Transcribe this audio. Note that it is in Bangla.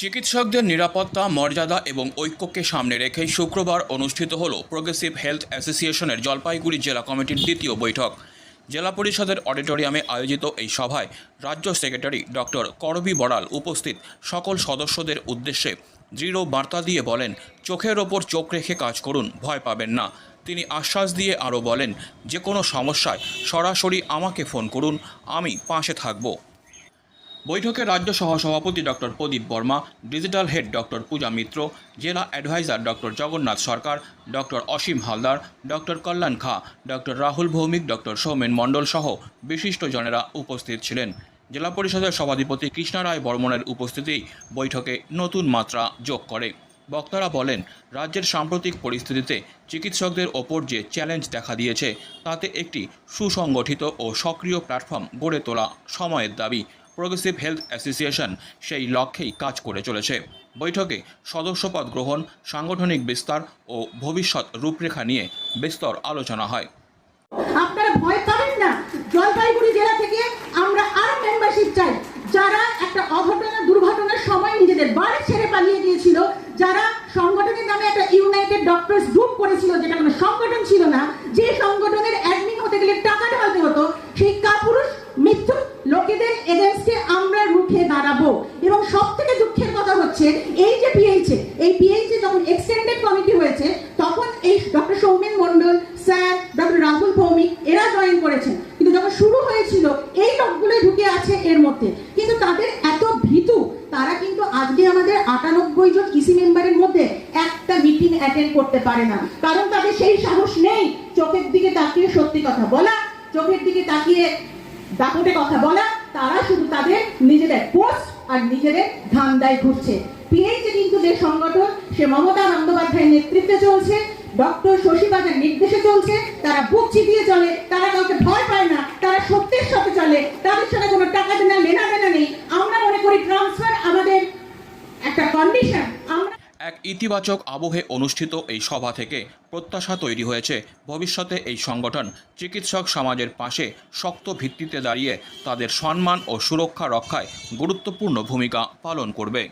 চিকিৎসকদের নিরাপত্তা, মর্যাদা এবং ঐক্যকে সামনে রেখেই শুক্রবার অনুষ্ঠিত হল প্রোগ্রেসিভ হেলথ অ্যাসোসিয়েশনের জলপাইগুড়ি জেলা কমিটির দ্বিতীয় বৈঠক। জেলা পরিষদের অডিটোরিয়ামে আয়োজিত এই সভায় রাজ্য সেক্রেটারি ডক্টর করবি বড়াল উপস্থিত। সকল সদস্যদের উদ্দেশ্যে দৃঢ় বার্তা দিয়ে বলেন, চোখের ওপর চোখ রেখে কাজ করুন, ভয় পাবেন না। তিনি আশ্বাস দিয়ে আরও বলেন, যে কোনো সমস্যায় সরাসরি আমাকে ফোন করুন, আমি পাশে থাকব। বৈঠকে রাজ্য সহসভাপতি doctor Pradip Barma, digital head doctor Puja Mitra, জেলা advisor doctor Jagannath Sarkar doctor Asim Haldar doctor Kalyan Khan doctor Rahul Bhowmik doctor Soumen Mondal সহ বিশিষ্টজনেরা উপস্থিত ছিলেন। জেলা পরিষদের সভাধিপতি কৃষ্ণা রায় বর্মনের উপস্থিতি বৈঠকে নতুন মাত্রা যোগ করে। বক্তারা বলেন, রাজ্যের সাম্প্রতিক পরিস্থিতিতে চিকিৎসকদের ওপর যে চ্যালেঞ্জ দেখা দিয়েছে, তাতে একটি সুসংগঠিত ও সক্রিয় প্ল্যাটফর্ম গড়ে তোলা সময়ের দাবি। প্রোগ্রেসিভ হেলথ অ্যাসোসিয়েশন সেই লক্ষ্যেই কাজ করে চলেছে। বৈঠকে সদস্যপদ গ্রহণ, সাংগঠনিক বিস্তার ও ভবিষ্যৎ রূপরেখা নিয়ে বিস্তর আলোচনা হয়। আপনারা ভয় পাবেন না। জলপাইগুড়ি জেলা থেকে আমরা আরও মেম্বারশিপ চাই। যারা একটা অঘটনা, দুর্ঘটনার সময় নিজেদের বাড়ি ছেড়ে পালিয়ে গিয়েছিল, যারা সংগঠনের নামে একটা ইউনাইটেড ডক্টরস গ্রুপ করেছিল, যেটা কোনো সংগঠন ছিল না, যে সংগঠনের অ্যাডমিন কথা এই যে পিএইচে এই পিএইচে যখন এক্সটেন্ডেড কমিটি হয়েছে, তখন এই doctor Soumen Mondal sir doctor Rahul Bhowmik এরা জয়েন করেছেন কিন্তু যখন শুরু হয়েছিল, এই লোকগুলোই ঢুকে আছে এর মধ্যে। কিন্তু তাদের এত ভীতু, তারা কিন্তু আজকে আমাদের আটানব্বই জন ইসি মেম্বারের মধ্যে একটা মিটিং অ্যাটেন্ড করতে পারে না। কারণ তাদের সেই সাহস নেই, চোখের দিকে তাকিয়ে সত্যি কথা বলা, চোখের দিকে তাকিয়ে দাপটে কথা বলা, তারা শুধু তাদের নিজেদের পোস্ট আর নিজেদের ধান্দায় ঘুরছে। পিএইচে কিন্তু যে সংগঠন, সে মমতা বন্দ্যোপাধ্যায়ের নেতৃত্বে চলছে। ডক্টর শশীবাজার নির্দেশে চলছে। তারা বুক চিপিয়ে চলে, তারা কাউকে ভয় পায় না, তারা সত্যের সাথে চলে। তাদের সাথে কোনো টাকা দেনা লেনা দেনা নেই আমরা মনে করি ট্রান্সফার আমাদের একটা কন্ডিশন আমরা এক ইতিবাচক আবহে অনুষ্ঠিত এই সভা থেকে প্রত্যাশা তৈরি হয়েছে। ভবিষ্যতে এই সংগঠন চিকিৎসক সমাজের পাশে শক্ত ভিত্তিতে দাঁড়িয়ে তাদের সম্মান ও সুরক্ষা রক্ষায় গুরুত্বপূর্ণ ভূমিকা পালন করবে।